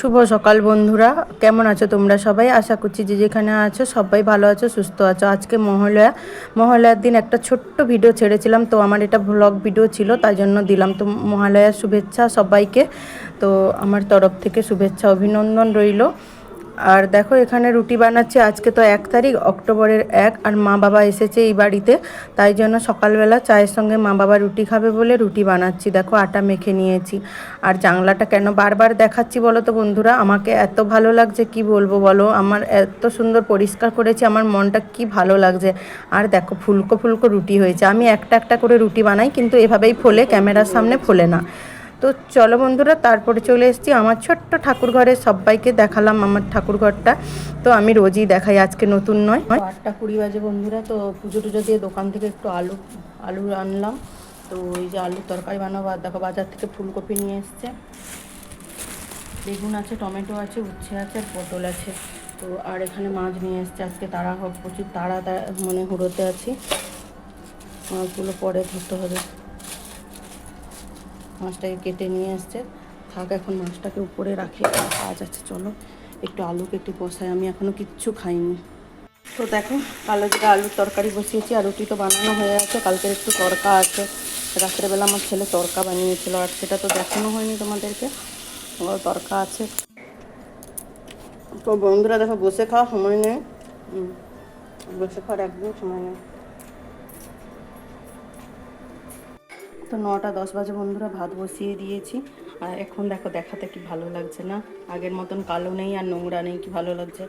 শুভ সকাল বন্ধুরা। কেমন আছো তোমরা সবাই? আশা করছি যে যেখানে আছো সবাই ভালো আছো, সুস্থ আছো। আজকে মহালয়া মহালয়ার দিন একটা ছোট্ট ভিডিও ছেড়েছিলাম। তো আমার এটা ব্লগ ভিডিও ছিল, তাই জন্য দিলাম। তো মহালয়ার শুভেচ্ছা সবাইকে। তো আমার তরফ থেকে শুভেচ্ছা, অভিনন্দন রইল। আর দেখো, এখানে রুটি বানাচ্ছে আজকে তো এক তারিখ, অক্টোবরের এক, আর মা বাবা এসেছে এই বাড়িতে। তাই জন্য সকালবেলা চায়ের সঙ্গে মা বাবা রুটি খাবে বলে রুটি বানাচ্ছি। দেখো, আটা মেখে নিয়েছি। আর জানলাটা কেন বারবার দেখাচ্ছি বলো তো বন্ধুরা? আমাকে এত ভালো লাগছে, কি বলব বলো? আমার এত সুন্দর পরিষ্কার করেছি, আমার মনটা কি ভালো লাগছে। আর দেখো, ফুলকো ফুলকো রুটি হয়েছে। আমি একটা একটা করে রুটি বানাই, কিন্তু এভাবেই ফোলে, ক্যামেরার সামনে ফোলে না। তো চলো বন্ধুরা, তারপরে চলে এসেছি। আমার ছোট্ট ঠাকুর ঘরে সবাইকে দেখালাম আমার ঠাকুর ঘরটা তো আমি রোজই দেখাই, আজকে নতুন নয়। আটটা কুড়ি বাজে বন্ধুরা, তো পুজো টুজো দিয়ে দোকান থেকে একটু আলু আলু আনলাম। তো এই যে আলুর তরকারি বানাবো, আর দেখো বাজার থেকে ফুলকপি নিয়ে এসছে। বেগুন আছে, টমেটো আছে, উচ্ছে আছে, আর পটল আছে। তো আর এখানে মাছ নিয়ে এসছে, আজকে তারা হোক প্রচুর তাড়া মানে হুড়োতে আছি। মাছগুলো পরে ধরতে হবে। মাছটাকে কেটে নিয়ে এসছে থাক, এখন মাছটাকে উপরে রাখি কাজ আছে, চলো। একটু আলু কেটে বসাই, আমি এখনও কিচ্ছু খাইনি। তো দেখো, কালো জিরা আলুর তরকারি বসিয়েছি, আর রুটি তো বানানো হয়ে আছে, কালকের একটু তরকা আছে। রাত্রেবেলা আমার ছেলে তরকা বানিয়েছিল, আর সেটা তো দেখানো হয়নি তোমাদেরকে। ওর তরকা আছে। তো বন্ধুরা, দেখো, বসে খাওয়া সময় নেই। বসে খাওয়ার একদম সময় নেই। তো নটা, দশ বাজে বন্ধুরা, ভাত বসিয়ে দিয়েছি। আর এখন দেখো, দেখাতে কি ভালো লাগছে না? আগের মতন কালো নেই আর নোংরা নেই, কি ভালো লাগছে?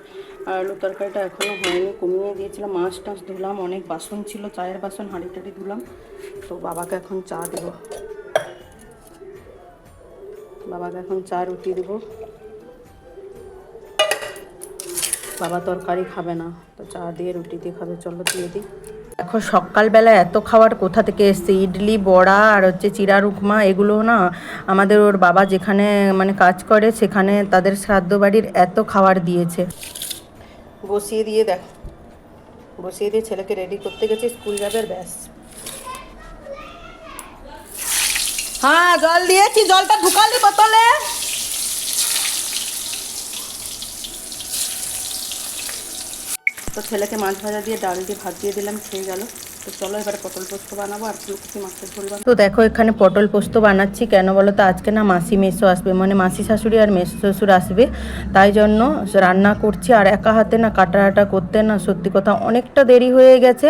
আর আলু তরকারিটা এখনও হয়নি, কমিয়ে দিয়েছিলাম। মাছ টাছ ধুলাম, অনেক বাসন ছিল, চায়ের বাসন, হাঁড়ি টাড়ি ধুলাম। তো বাবাকে এখন চা দেবো। বাবাকে এখন চা রুটি দেবো। বাবা তরকারি খাবে না, তো চা দিয়ে রুটি দিয়ে খাবে, চলো দিয়ে দিই। দেখো সকালবেলা এত খাবার কোথা থেকে এসছে? ইডলি, বড়া আর হচ্ছে চিরার উপমা এগুলো না আমাদের ওর বাবা যেখানে মানে কাজ করে সেখানে তাদের শ্রাদ্ধ বাড়ির এত খাবার দিয়েছে। বসিয়ে দিয়ে দেখ। বসিয়ে দিয়ে ছেলেকে রেডি করতে গেছে, স্কুল যাবে ব্যাস। হ্যাঁ জল দিয়েছি, জলটা ঢুকালি বোতলে। তো ছেলেকে মাছ ভাজা দিয়ে ডাল দিয়ে ভাত দিয়ে দিলাম খেয়ে গেল। তো চলো পটল পোস্ত তো দেখো, এখানে পটল পোস্ত বানাচ্ছি। কেন বলো তো, আজকে না মাসি মেসো আসবে। মানে মাসি শাশুড়ি আর মেসো শ্বশুর আসবে। তাই জন্য রান্না করছি। আর একা হাতে না কাটা করতে না, সত্যি কথা অনেকটা দেরি হয়ে গেছে।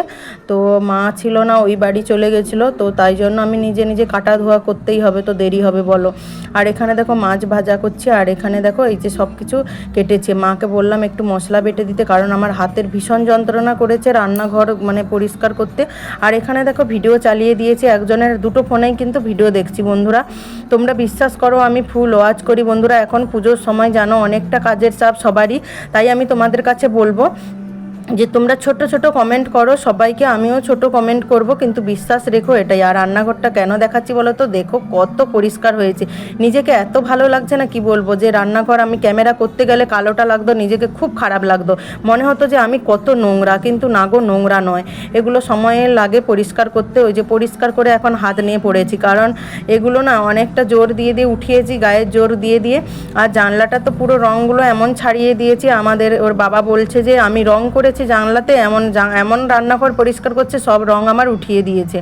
তো মা ছিল না, ওই বাড়ি চলে গেছিল। তো তাই জন্য আমি নিজে নিজে কাটা ধোয়া করতেই হবে, তো দেরি হবে বলো। আর এখানে দেখো মাছ ভাজা করছি। আর এখানে দেখো এই যে সব কিছু কেটেছে। মাকে বললাম একটু মশলা বেটে দিতে, কারণ আমার হাতের ভীষণ যন্ত্রণা করেছে। রান্নাঘর মানে পরিষ্কার করতে আর এখানে দেখো ভিডিও চালিয়ে দিয়েছি একজনের, দুটো ফোনেই কিন্তু ভিডিও দেখছি বন্ধুরা। তোমরা বিশ্বাস করো, আমি ফুল ওয়াচ করি বন্ধুরা। এখন পুজোর সময় জানো, অনেকটা কাজের চাপ সবারই। তাই আমি তোমাদের কাছে বলব যে তোমরা ছোট ছোট কমেন্ট করো, সবাইকে আমিও ছোট কমেন্ট করব, কিন্তু বিশ্বাস রেখো এটাই। আর রান্নাঘরটা কেন দেখাচ্ছি বলো তো? দেখো কত পরিষ্কার হয়েছে। নিজেকে এত ভালো লাগছে না কি বলব? যে রান্নাঘর আমি ক্যামেরা করতে গেলে কালোটা লাগতো, নিজেকে খুব খারাপ লাগতো। মনে হতো যে আমি কত নোংরা, কিন্তু না গো, নোংরা নয়। এগুলো সময়ে লাগে পরিষ্কার করতে। ওই যে পরিষ্কার করে এখন হাত নিয়ে পড়েছি। কারণ এগুলো না অনেকটা জোর দিয়ে দিয়ে উঠিয়েছি গায়ের জোর দিয়ে দিয়ে। আর জানলাটা তো পুরো রঙগুলো এমন ছাড়িয়ে দিয়েছি। আমাদের ওর বাবা বলছে যে, আমি রং করেছি জানলাতে, এমন এমন রান্নাঘর পরিষ্কার করছে, সব রং আমার উঠিয়ে দিয়েছে।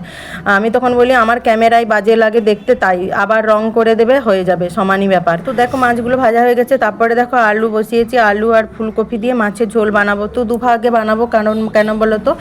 আমি তখন বলি, আমার ক্যামেরায় বাজে লাগে দেখতে তাই, আবার রং করে দেবে, হয়ে যাবে, সমানই ব্যাপার। তো দেখো মাছগুলো ভাজা হয়ে গেছে, তারপরে দেখো আলু বসিয়েছি, আলু আর ফুলকপি দিয়ে মাছের ঝোল বানাবো। তো দুভাগে বানাবো, কারণ, কেন বলো তো?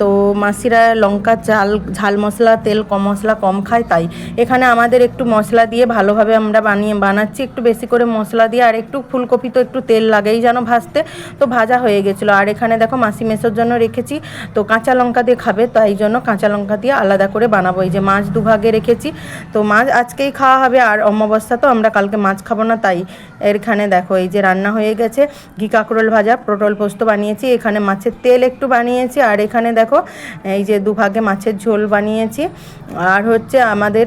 তো মাসিরা লঙ্কা চাল, ঝাল মশলা, তেল, কম মশলা, কম খায় তাই। এখানে আমাদের একটু মশলা দিয়ে ভালোভাবে আমরা বানিয়ে, বানাচ্ছি। একটু বেশি করে মশলা দিয়ে, আর একটু ফুলকপি তো একটু তেল লাগেই যেন ভাজতে। তো ভাজা হয়ে গেছিল। আর এখানে দেখো মাসি মেশোর জন্য রেখেছি। তো কাঁচা লঙ্কা দিয়ে খাবে, তাই জন্য কাঁচা লঙ্কা দিয়ে আলাদা করে বানাবো। এই যে মাছ দুভাগে রেখেছি। তো মাছ আজকেই খাওয়া হবে, আর অমাবস্যা তো আমরা কালকে মাছ খাব না তাই। এখানে দেখো এই যে রান্না হয়ে গেছে। ঘি কাঁকরোল ভাজা, পটল পোস্ত বানিয়েছি। এখানে মাছের তেল একটু বানিয়েছি। আর এখানে দেখো এই যে দুভাগে মাছের ঝোল বানিয়েছি। আর হচ্ছে আমাদের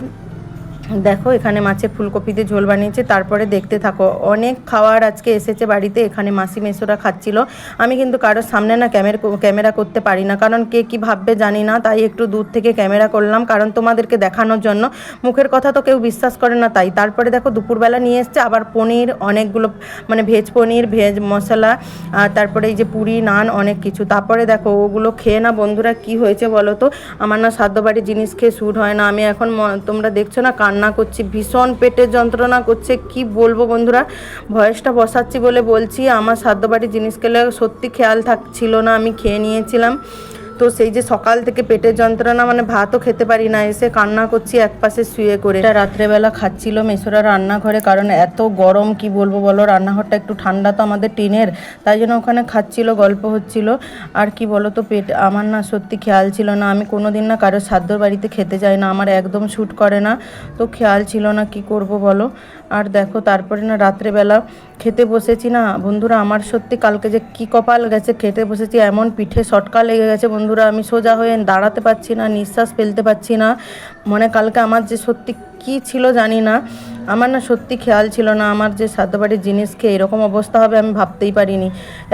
দেখো, এখানে মাছের ফুলকপি দিয়ে ঝোল বানিয়েছে, তারপরে দেখতে থাকো। অনেক খাওয়ার আজকে এসেছে বাড়িতে, এখানে মাসি মেসোরা খাচ্ছিল। আমি কিন্তু কারোর সামনে না ক্যামেরা ক্যামেরা করতে পারি না, কারণ কে কি ভাববে জানি না, তাই একটু দূর থেকে ক্যামেরা করলাম, কারণ তোমাদেরকে দেখানোর জন্য। মুখের কথা তো কেউ বিশ্বাস করে না তাই। তারপরে দেখো, দুপুরবেলা নিয়ে এসছে আবার পনির, অনেকগুলো মানে ভেজ পনির, ভেজ মশলা, আর তারপরে এই যে পুরি, নান, অনেক কিছু। তারপরে দেখো, ওগুলো খেয়ে না বন্ধুরা কি হয়েছে বলো তো? আমার না সাধ্য বাড়ির জিনিস খেয়ে শ্যুট হয় না। আমি এখন তোমরা দেখছ না কান্না করছি, ভীষণ পেটের যন্ত্রণা করছে, কি বলব বন্ধুরা? ভয়েসটা বসাচ্ছি বলে বলছি, আমার সাধ্যবাড়ি জিনিস খেলে সত্যি খেয়াল থাকছিল না, আমি খেয়ে নিয়েছিলাম। তো সেই যে সকাল থেকে পেটের যন্ত্রণা মানে ভাতও খেতে পারি না, এসে কান্না করছি, এক পাশে শুয়ে করে। এটা রাত্রেবেলা খাচ্ছিল মেসোরা রান্নাঘরে, কারণ এত গরম, কি বলব বলো, রান্নাঘরটা একটু ঠান্ডা তো আমাদের টিনের, তাই জন্য ওখানে খাচ্ছিল, গল্প হচ্ছিল। আর কি বলো তো পেট, আমার না সত্যি খেয়াল ছিল না, আমি কোনো দিন না কারোর সাধ্যর বাড়িতে খেতে যাই না, আমার একদম শ্যুট করে না, তো খেয়াল ছিল না কি করব বলো। আর দেখো, তারপরে না রাত্রেবেলা খেতে বসেছি না, বন্ধুরা, আমার সত্যি কালকে যে কি কপাল গেছে, খেতে বসেছি, এমন পিঠে সটকা লেগে গেছে বন্ধুরা আমি সোজা হয়ে দাঁড়াতে পারছি না নিঃশ্বাস ফেলতে পারছি না। মানে কালকে আমার যে সত্যি কি ছিল জানি না। আমার না সত্যি খেয়াল ছিল না, আমার যে সাধ্যবাড়ির জিনিস খেয়ে এরকম অবস্থা হবে আমি ভাবতেই পারিনি।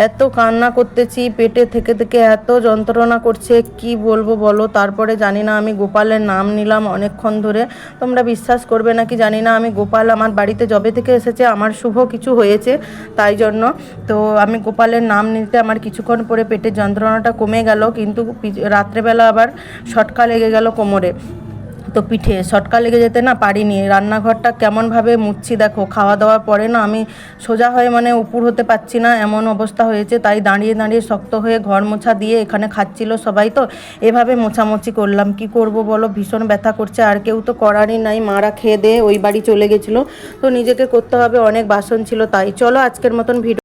এত কান্না করতেছি, পেটে থেকে থেকে এত যন্ত্রণা করছে, কি বলব বলো? তারপরে জানি না আমি গোপালের নাম নিলাম অনেকক্ষণ ধরে। তোমরা বিশ্বাস করবে নাকি জানি না, আমি গোপাল আমার বাড়িতে জবে থেকে এসেছে, আমার শুভ কিছু হয়েছে তাই জন্য। তো আমি গোপালের নাম নিতে আমার কিছুক্ষণ পরে পেটের যন্ত্রণাটা কমে গেল, কিন্তু রাত্রেবেলা আবার শটকা লেগে গেল কোমরে। তো পিঠে শটকা লেগে যেতে না পারিনি। রান্নাঘরটা কেমনভাবে মুচ্ছি দেখো, খাওয়া দাওয়ার পরে না আমি সোজা হয়ে মানে উপর হতে পারছি না, এমন অবস্থা হয়েছে, তাই দাঁড়িয়ে দাঁড়িয়ে শক্ত হয়ে ঘর মোছা দিয়ে এখানে খাচ্ছিল সবাই তো, এভাবে মোছামুছি করলাম। কি করব বলো? ভীষণ ব্যথা করছে, আর কেউ তো করারই নাই, মারা খেয়ে দিয়ে ওই বাড়ি চলে গেছিল। তো নিজেকে করতে হবে, অনেক বাসন ছিল তাই। চলো আজকের মতন ভিডিও